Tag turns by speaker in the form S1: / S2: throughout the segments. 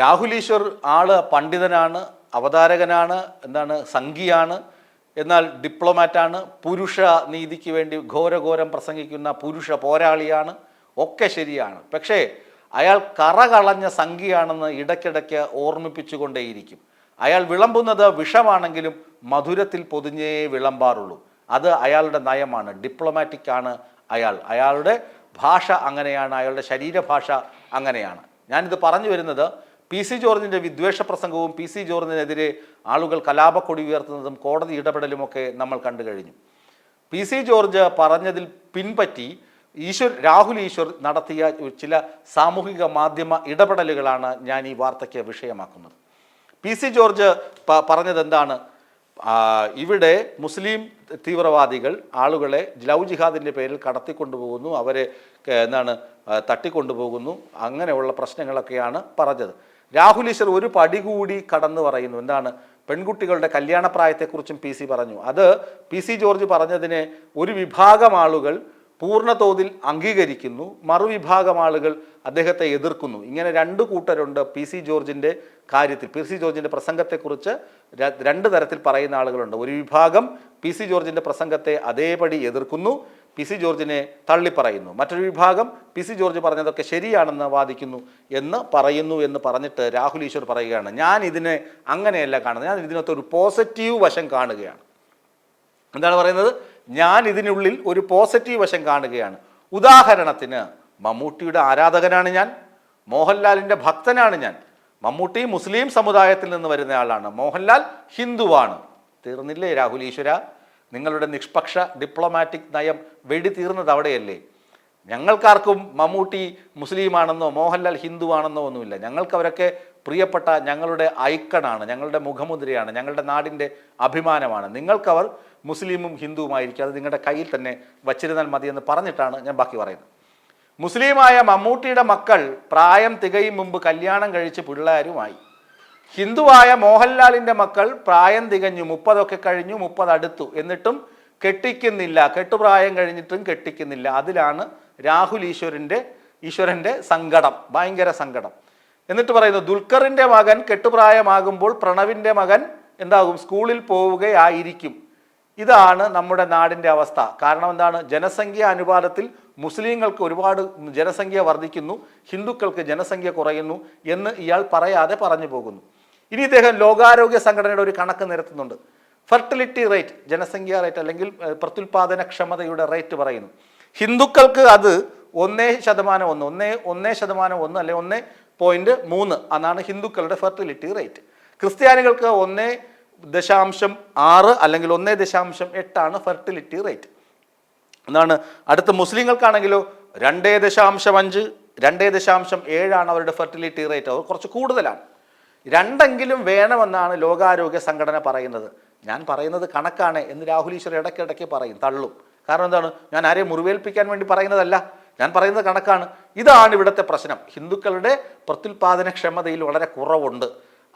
S1: രാഹുൽ ഈശ്വർ ആൾ പണ്ഡിതനാണ് അവതാരകനാണ് എന്താണ് സംഘിയാണ് എന്നാൽ ഡിപ്ലോമാറ്റാണ് പുരുഷ നീതിക്ക് വേണ്ടി ഘോരഘോരം പ്രസംഗിക്കുന്ന പുരുഷ പോരാളിയാണ് ഒക്കെ ശരിയാണ്. പക്ഷേ അയാൾ കറകളഞ്ഞ സംഖ്യയാണെന്ന് ഇടയ്ക്കിടയ്ക്ക് ഓർമ്മിപ്പിച്ചുകൊണ്ടേയിരിക്കും. അയാൾ വിളമ്പുന്നത് വിഷമാണെങ്കിലും മധുരത്തിൽ പൊതിഞ്ഞേ വിളമ്പാറുള്ളൂ. അത് അയാളുടെ നയമാണ് ഡിപ്ലോമാറ്റിക് ആണ് അയാൾ. അയാളുടെ ഭാഷ അങ്ങനെയാണ് അയാളുടെ ശരീരഭാഷ അങ്ങനെയാണ്. ഞാനിത് പറഞ്ഞു വരുന്നത് പി സി ജോർജിന്റെ വിദ്വേഷ പ്രസംഗവും പി സി ജോർജിനെതിരെ ആളുകൾ കലാപക്കൊടി ഉയർത്തുന്നതും കോടതി ഇടപെടലുമൊക്കെ നമ്മൾ കണ്ടു കഴിഞ്ഞു. പി സി ജോർജ് പറഞ്ഞതിൽ പിൻപറ്റി ഈശ്വർ രാഹുൽ ഈശ്വർ നടത്തിയ ചില സാമൂഹിക മാധ്യമ ഇടപെടലുകളാണ് ഞാൻ ഈ വാർത്തയ്ക്ക് വിഷയമാക്കുന്നത്. പി സി ജോർജ് പറഞ്ഞത് എന്താണ് ഇവിടെ മുസ്ലിം തീവ്രവാദികൾ ആളുകളെ ലവ് ജിഹാദിന്റെ പേരിൽ കടത്തിക്കൊണ്ടുപോകുന്നു അവരെ എന്താണ് തട്ടിക്കൊണ്ടുപോകുന്നു അങ്ങനെയുള്ള പ്രശ്നങ്ങളൊക്കെയാണ് പറഞ്ഞത്. രാഹുൽ ഈശ്വർ ഒരു പടി കൂടി കടന്നു പറയുന്നു. എന്താണ്? പെൺകുട്ടികളുടെ കല്യാണപ്രായത്തെക്കുറിച്ചും പി സി പറഞ്ഞു. അത് പി സി ജോർജ് പറഞ്ഞതിനെ ഒരു വിഭാഗം ആളുകൾ പൂർണ തോതിൽ അംഗീകരിക്കുന്നു. മറുവിഭാഗം ആളുകൾ അദ്ദേഹത്തെ എതിർക്കുന്നു. ഇങ്ങനെ രണ്ട് കൂട്ടരുണ്ട് പി സി ജോർജിന്റെ കാര്യത്തിൽ. പി സി ജോർജിന്റെ പ്രസംഗത്തെക്കുറിച്ച് രണ്ട് തരത്തിൽ പറയുന്ന ആളുകളുണ്ട്. ഒരു വിഭാഗം പി സി ജോർജിന്റെ പ്രസംഗത്തെ അതേപടി എതിർക്കുന്നു. പി സി ജോർജിനെ തള്ളിപ്പറയുന്നു. മറ്റൊരു വിഭാഗം പി സി ജോർജ് പറഞ്ഞതൊക്കെ ശരിയാണെന്ന് വാദിക്കുന്നു എന്ന് പറയുന്നു എന്ന് പറഞ്ഞിട്ട് രാഹുൽ ഈശ്വർ പറയുകയാണ്. ഞാൻ ഇതിനെ അങ്ങനെയല്ല കാണുന്നത്. ഞാൻ ഇതിനകത്ത് ഒരു പോസിറ്റീവ് വശം കാണുകയാണ്. എന്താണ് പറയുന്നത്? ഞാൻ ഇതിനുള്ളിൽ ഒരു പോസിറ്റീവ് വശം കാണുകയാണ്. ഉദാഹരണത്തിന് മമ്മൂട്ടിയുടെ ആരാധകനാണ് ഞാൻ. മോഹൻലാലിന്റെ ഭക്തനാണ് ഞാൻ. മമ്മൂട്ടി മുസ്ലിം സമുദായത്തിൽ നിന്ന് വരുന്ന ആളാണ്. മോഹൻലാൽ ഹിന്ദുവാണ്. തീർന്നില്ലേ രാഹുൽ ഈശ്വര? നിങ്ങളുടെ നിഷ്പക്ഷ ഡിപ്ലോമാറ്റിക് നയം വെടിതീർന്നത് അവിടെയല്ലേ? ഞങ്ങൾക്കാർക്കും മമ്മൂട്ടി മുസ്ലിമാണെന്നോ മോഹൻലാൽ ഹിന്ദുവാണെന്നോ ഒന്നുമില്ല. ഞങ്ങൾക്ക് അവരൊക്കെ പ്രിയപ്പെട്ട ഞങ്ങളുടെ ഐക്കണാണ് ഞങ്ങളുടെ മുഖമുദ്രയാണ് ഞങ്ങളുടെ നാടിന്റെ അഭിമാനമാണ്. നിങ്ങൾക്കവർ മുസ്ലിമും ഹിന്ദുവുമായിരിക്കും. അത് നിങ്ങളുടെ കയ്യിൽ തന്നെ വച്ചിരുന്നാൽ മതി എന്ന് പറഞ്ഞിട്ടാണ് ഞാൻ ബാക്കി പറയുന്നത്. മുസ്ലിമായ മമ്മൂട്ടിയുടെ മക്കൾ പ്രായം തികയും മുമ്പ് കല്യാണം കഴിച്ച് പിള്ളേരുമായി. ഹിന്ദുവായ മോഹൻലാലിന്റെ മക്കൾ പ്രായം തികഞ്ഞു മുപ്പതൊക്കെ കഴിഞ്ഞു മുപ്പത് അടുത്തു. എന്നിട്ടും കെട്ടിക്കുന്നില്ല. കെട്ടുപ്രായം കഴിഞ്ഞിട്ടും കെട്ടിക്കുന്നില്ല. അതിലാണ് രാഹുൽ ഈശ്വരന്റെ ഈശ്വരന്റെ സങ്കടം ഭയങ്കര സങ്കടം. എന്നിട്ട് പറയുന്നു ദുൽഖറിന്റെ മകൻ കെട്ടുപ്രായമാകുമ്പോൾ പ്രണവിന്റെ മകൻ എന്താകും? സ്കൂളിൽ പോവുകയായിരിക്കും. ഇതാണ് നമ്മുടെ നാടിന്റെ അവസ്ഥ. കാരണം എന്താണ്? ജനസംഖ്യ അനുപാതത്തിൽ മുസ്ലിങ്ങൾക്ക് ഒരുപാട് ജനസംഖ്യ വർദ്ധിക്കുന്നു. ഹിന്ദുക്കൾക്ക് ജനസംഖ്യ കുറയുന്നു എന്ന് ഇയാൾ പറയാതെ പറഞ്ഞു പോകുന്നു. ഇനി ഇദ്ദേഹം ലോകാരോഗ്യ സംഘടനയുടെ ഒരു കണക്ക് നിരത്തുന്നുണ്ട്. ഫെർട്ടിലിറ്റി റേറ്റ് ജനസംഖ്യ റേറ്റ് അല്ലെങ്കിൽ പ്രത്യുൽപാദനക്ഷമതയുടെ റേറ്റ് പറയുന്നു. ഹിന്ദുക്കൾക്ക് അത് ഒന്നേ ശതമാനം ഒന്ന് ഒന്നേ ഒന്നേ ശതമാനം ഒന്ന് അല്ലെ ഒന്നേ പോയിന്റ് മൂന്ന് എന്നാണ് ഹിന്ദുക്കളുടെ ഫെർട്ടിലിറ്റി റേറ്റ് ക്രിസ്ത്യാനികൾക്ക് ഒന്നേ ദശാംശം ആറ് അല്ലെങ്കിൽ ഒന്നേ ദശാംശം എട്ടാണ് ഫെർട്ടിലിറ്റി റേറ്റ് എന്നാണ് അടുത്ത മുസ്ലിങ്ങൾക്കാണെങ്കിലോ രണ്ടേ ദശാംശം അഞ്ച് രണ്ടേ ദശാംശം ഏഴാണ് അവരുടെ ഫെർട്ടിലിറ്റി റേറ്റ് അവർ കുറച്ച് കൂടുതലാണ്. രണ്ടെങ്കിലും വേണമെന്നാണ് ലോകാരോഗ്യ സംഘടന പറയുന്നത്. ഞാൻ പറയുന്നത് കണക്കാണ് എന്ന് രാഹുൽ ഈശ്വർ ഇടയ്ക്കിടയ്ക്ക് പറയും തള്ളും. കാരണം എന്താണ്? ഞാൻ ആരെയും മുറിവേൽപ്പിക്കാൻ വേണ്ടി പറയുന്നതല്ല. ഞാൻ പറയുന്നത് കണക്കാണ്. ഇതാണ് ഇവിടുത്തെ പ്രശ്നം. ഹിന്ദുക്കളുടെ പ്രത്യുൽപാദനക്ഷമതയിൽ വളരെ കുറവുണ്ട്.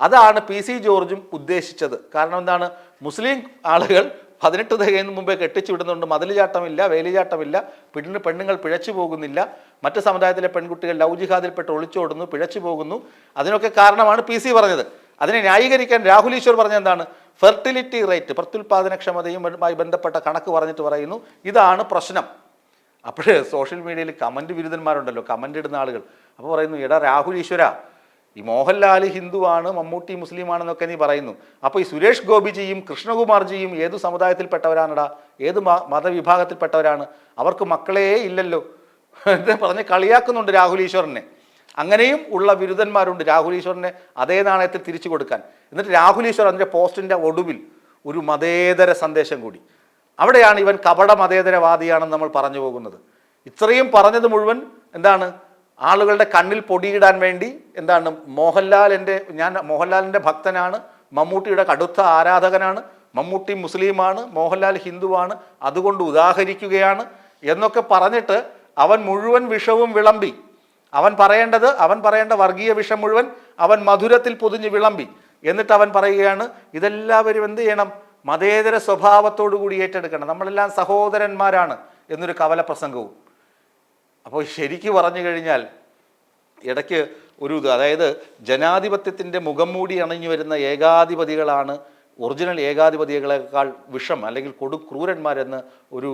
S1: അതാണ് പി സി ജോർജും ഉദ്ദേശിച്ചത്. കാരണം എന്താണ്? മുസ്ലിം ആളുകൾ പതിനെട്ട് തികയുന്ന മുമ്പേ കെട്ടിച്ചു വിടുന്നുണ്ട്. മതിലുചാട്ടമില്ല വേലിചാട്ടമില്ല പെണ്ണ് പെണ്ണുങ്ങൾ പിഴച്ചു പോകുന്നില്ല. മറ്റ് സമുദായത്തിലെ പെൺകുട്ടികൾ ലവ് ജിഹാദിൽപ്പെട്ട് ഒളിച്ചോടുന്നു പിഴച്ചു പോകുന്നു. അതിനൊക്കെ കാരണമാണ് പി സി പറഞ്ഞത്. അതിനെ ന്യായീകരിക്കാൻ രാഹുൽ ഈശ്വർ പറഞ്ഞ എന്താണ്? ഫെർട്ടിലിറ്റി റേറ്റ് പ്രത്യുൽപാദനക്ഷമതയുമായി ബന്ധപ്പെട്ട കണക്ക് പറഞ്ഞിട്ട് പറയുന്നു. ഇതാണ് പ്രശ്നം. അപ്പോഴേ സോഷ്യൽ മീഡിയയിൽ കമന്റ് വിരുദ്ധന്മാരുണ്ടല്ലോ കമന്റ് ഇടുന്ന ആളുകൾ. അപ്പോൾ പറയുന്നു എടാ രാഹുൽ ഈശ്വര ഈ മോഹൻലാൽ ഹിന്ദുവാണ് മമ്മൂട്ടി മുസ്ലിമാണെന്നൊക്കെ നീ പറയുന്നു. അപ്പോൾ ഈ സുരേഷ് ഗോപിജിയും കൃഷ്ണകുമാർജിയും ഏതു സമുദായത്തിൽപ്പെട്ടവരാണടാ? ഏത് മതവിഭാഗത്തിൽപ്പെട്ടവരാണ്? അവർക്ക് മക്കളേ ഇല്ലല്ലോ. പറഞ്ഞ്? കളിയാക്കുന്നുണ്ട് രാഹുൽ ഈശ്വറിനെ. അങ്ങനെയും ഉള്ള ബിരുദന്മാരുണ്ട് രാഹുൽ ഈശ്വറിനെ അതേ നാണയത്തിൽ തിരിച്ചു കൊടുക്കാൻ. എന്നിട്ട് രാഹുൽ ഈശ്വർ അതിന്റെ പോസ്റ്റിന്റെ ഒടുവിൽ ഒരു മതേതര സന്ദേശം കൂടി. അവിടെയാണ് ഇവൻ കപട മതേതരവാദിയാണെന്ന് നമ്മൾ പറഞ്ഞു പോകുന്നത്. ഇത്രയും പറഞ്ഞത് മുഴുവൻ എന്താണ്? ആളുകളുടെ കണ്ണിൽ പൊടിയിടാൻ വേണ്ടി എന്താണ്? മോഹൻലാൽ എന്റെ ഞാൻ മോഹൻലാലിന്റെ ഭക്തനാണ്. മമ്മൂട്ടിയുടെ കടുത്ത ആരാധകനാണ്. മമ്മൂട്ടി മുസ്ലിമാണ് മോഹൻലാൽ ഹിന്ദുവാണ്. അതുകൊണ്ട് ഉദാഹരിക്കുകയാണ് എന്നൊക്കെ പറഞ്ഞിട്ട് അവൻ മുഴുവൻ വിഷവും വിളമ്പി. അവൻ പറയേണ്ടത് അവൻ പറയേണ്ട വർഗീയ വിഷം മുഴുവൻ അവൻ മധുരത്തിൽ പൊതിഞ്ഞ് വിളമ്പി. എന്നിട്ട് അവൻ പറയുകയാണ് ഇതെല്ലാവരും എന്ത് ചെയ്യണം? മതേതര സ്വഭാവത്തോടു കൂടി ഏറ്റെടുക്കണം. നമ്മളെല്ലാം സഹോദരന്മാരാണ് എന്നൊരു കവല പ്രസംഗവും അപ്പോൾ ശരിക്കു പറഞ്ഞു കഴിഞ്ഞാൽ ഇടയ്ക്ക് ഒരു അതായത് ജനാധിപത്യത്തിന്റെ മുഖം മൂടി അണിഞ്ഞു വരുന്ന ഏകാധിപതികളാണ് ഒറിജിനൽ ഏകാധിപതികളെക്കാൾ വിഷം അല്ലെങ്കിൽ കൊടുക്രൂരന്മാരെന്ന് ഒരു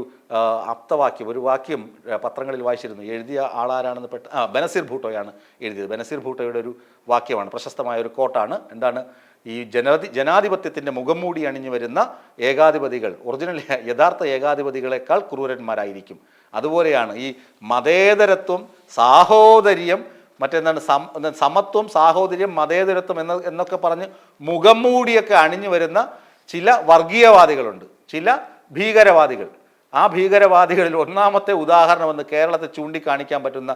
S1: അപ്തവാക്യം ഒരു വാക്യം പത്രങ്ങളിൽ വായിച്ചിരുന്നു. എഴുതിയ ആളാരാണെന്ന് പെട്ട ആ ബനസീർ ഭൂട്ടോയാണ് എഴുതിയത്. ബനസീർ ഭൂട്ടോയുടെ ഒരു വാക്യമാണ് പ്രശസ്തമായ ഒരു കോട്ടാണ്. എന്താണ്? ഈ ജനാധി ജനാധിപത്യത്തിന്റെ മുഖം മൂടി അണിഞ്ഞു വരുന്ന ഏകാധിപതികൾ ഒറിജിനൽ യഥാർത്ഥ ഏകാധിപതികളെക്കാൾ ക്രൂരന്മാരായിരിക്കും. അതുപോലെയാണ് ഈ മതേതരത്വം സാഹോദര്യം മറ്റെന്താണ് സമത്വം സാഹോദര്യം മതേതരത്വം എന്ന എന്നൊക്കെ പറഞ്ഞ് മുഖം മൂടിയൊക്കെ അണിഞ്ഞു വരുന്ന ചില വർഗീയവാദികളുണ്ട്. ചില ഭീകരവാദികൾ. ആ ഭീകരവാദികളിൽ ഒന്നാമത്തെ ഉദാഹരണം ഉദാഹരണമെന്ന് കേരളത്തെ ചൂണ്ടിക്കാണിക്കാൻ പറ്റുന്ന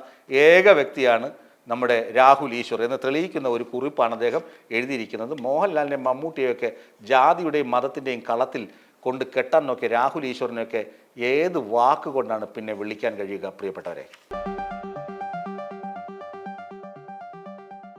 S1: ഏക വ്യക്തിയാണ് നമ്മുടെ രാഹുൽ ഈശ്വർ എന്ന് തെളിയിക്കുന്ന ഒരു കുറിപ്പാണ് അദ്ദേഹം എഴുതിയിരിക്കുന്നത്. മോഹൻലാലിന്റെ മമ്മൂട്ടിയൊക്കെ ജാതിയുടെയും മതത്തിന്റെയും കളത്തിൽ കൊണ്ട് കെട്ടാൻ നോക്കിയ രാഹുൽ ഈശ്വറിനെയൊക്കെ ഏത് വാക്കുകൊണ്ടാണ് പിന്നെ വിളിക്കാൻ കഴിയുക പ്രിയപ്പെട്ടവരെ?